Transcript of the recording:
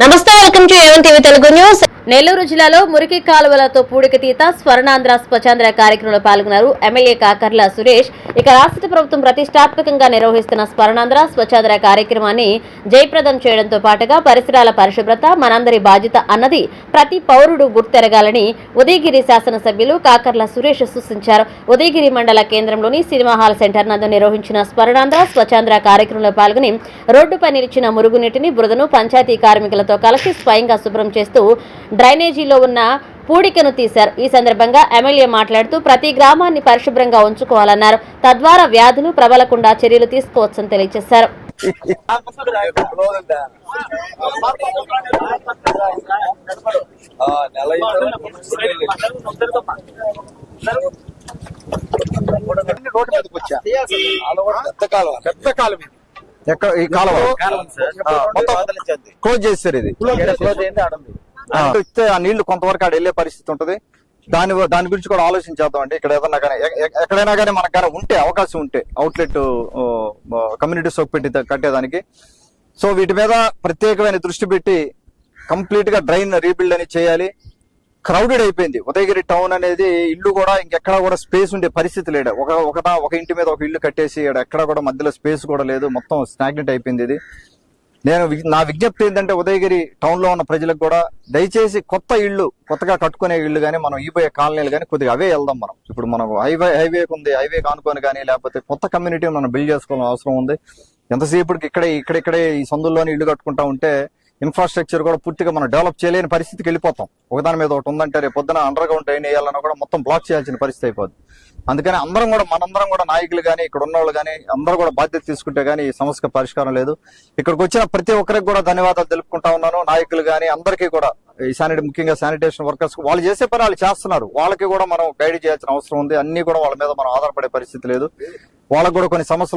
నమస్తే welcome to A one TV Telugu news. Nellore జిల్లాలో మురికి కాలువలతో పూడికతీత స్వర్ణాంధ్ర స్వచ్ఛాంధ్ర కార్యక్రమంలో పాల్గొన్నారు ఎమ్మెల్యే కాకర్ల సురేష్. ఇక రాష్ట్ర ప్రభుత్వం ప్రతిష్టాత్మకంగా నిర్వహిస్తున్న స్వర్ణాంధ్ర స్వచ్ఛాంధ్ర కార్యక్రమాన్ని జయప్రదం చేయడంతో పాటుగా పరిసరాల పరిశుభ్రత మనందరి బాధ్యత అన్నది ప్రతి పౌరుడు గుర్తెరగాలని ఉదయగిరి శాసనసభ్యులు కాకర్ల సురేష్ సూచించారు. ఉదయగిరి మండల కేంద్రంలోని సినిమా హాల్ సెంటర్ నందు నిర్వహించిన స్వర్ణాంధ్ర స్వచ్ఛాంధ్ర కార్యక్రమంలో పాల్గొని రోడ్డుపై నిలిచిన మురుగునీటిని బురదను పంచాయతీ కార్మికులతో కలిసి స్వయంగా శుభ్రం చేస్తూ డ్రైనేజీలో ఉన్న పూడికను తీశారు. ఈ సందర్భంగా ఎమ్మెల్యే మాట్లాడుతూ ప్రతి గ్రామాన్ని పరిశుభ్రంగా ఉంచుకోవాలన్నారు. తద్వారా వ్యాధులు ప్రబలకుండా చర్యలు తీసుకోవచ్చని తెలియజేశారు. పెద్ద కాలం ఎక్కడ? ఈ మొత్తం క్లోజ్ చేస్తారు ఇది. ఆ, ఇస్తే ఆ నీళ్ళు కొంతవరకు ఆడ వెళ్ళే పరిస్థితి ఉంటుంది. దాని దాని గురించి కూడా ఆలోచించేద్దాం అండి ఇక్కడ ఏదన్నా కానీ ఎక్కడైనా కానీ మనకు కానీ ఉంటే అవకాశం ఉంటే అవుట్లెట్ కమ్యూనిటీ సోప్ పెట్టి కట్టేదానికి. సో వీటి మీద ప్రత్యేకమైన దృష్టి పెట్టి కంప్లీట్గా డ్రైన్ రీబిల్డ్ అని చేయాలి. క్రౌడెడ్ అయిపోయింది. ఉదయగిరి టౌన్ అనేది ఇల్లు కూడా ఇంకెక్కడ కూడా స్పేస్ ఉండే పరిస్థితి లేడు. ఒక ఒక ఒక ఇంటి మీద ఒక ఇల్లు కట్టేసి ఎక్కడ కూడా మధ్యలో స్పేస్ కూడా లేదు. మొత్తం స్టాగ్నెట్ అయిపోయింది ఇది. నేను నా విజ్ఞప్తి ఏంటంటే ఉదయగిరి టౌన్లో ఉన్న ప్రజలకు కూడా దయచేసి కొత్త ఇళ్ళు కొత్తగా కట్టుకునే ఇళ్ళు కానీ మనం ఈపోయే కాలనీలు కానీ కొద్దిగా అవే వెళ్దాం మనం. ఇప్పుడు మనం హైవే హైవే ఉంది హైవే కానుకొని కానీ లేకపోతే కొత్త కమ్యూనిటీ మనం బిల్డ్ చేసుకోవాల్సిన అవసరం ఉంది. ఎంతసేపటికి ఇక్కడే ఇక్కడిక్కడే ఈ సందుల్లోనే ఇల్లు కట్టుకుంటా ఉంటే ఇన్ఫ్రాస్ట్రక్చర్ కూడా పూర్తిగా మనం డెవలప్ చేయలేని పరిస్థితికి వెళ్ళిపోతాం. ఒకదాని మీద ఒకటి ఉందంటే రేపు పొద్దున అండర్ గ్రౌండ్ ట్రైన్ వేయాలన్నా కూడా మొత్తం బ్లాక్ చేయాల్సిన పరిస్థితి అయిపోద్ది. అందుకని అందరం కూడా మనందరం కూడా నాయకులు కానీ ఇక్కడ ఉన్న వాళ్ళు కానీ అందరూ కూడా బాధ్యత తీసుకుంటే కానీ ఈ సమస్యకు పరిష్కారం లేదు. ఇక్కడికి వచ్చిన ప్రతి ఒక్కరికి కూడా ధన్యవాదాలు తెలుపుకుంటా ఉన్నాను. నాయకులు కానీ అందరికీ కూడా ఈ శానిటరీ ముఖ్యంగా శానిటేషన్ వర్కర్స్ వాళ్ళు చేసే పని వాళ్ళు చేస్తున్నారు. వాళ్ళకి కూడా మనం గైడ్ చేయాల్సిన అవసరం ఉంది. అన్ని కూడా వాళ్ళ మీద మనం ఆధారపడే పరిస్థితి లేదు. వాళ్ళకు కూడా కొన్ని సమస్యలు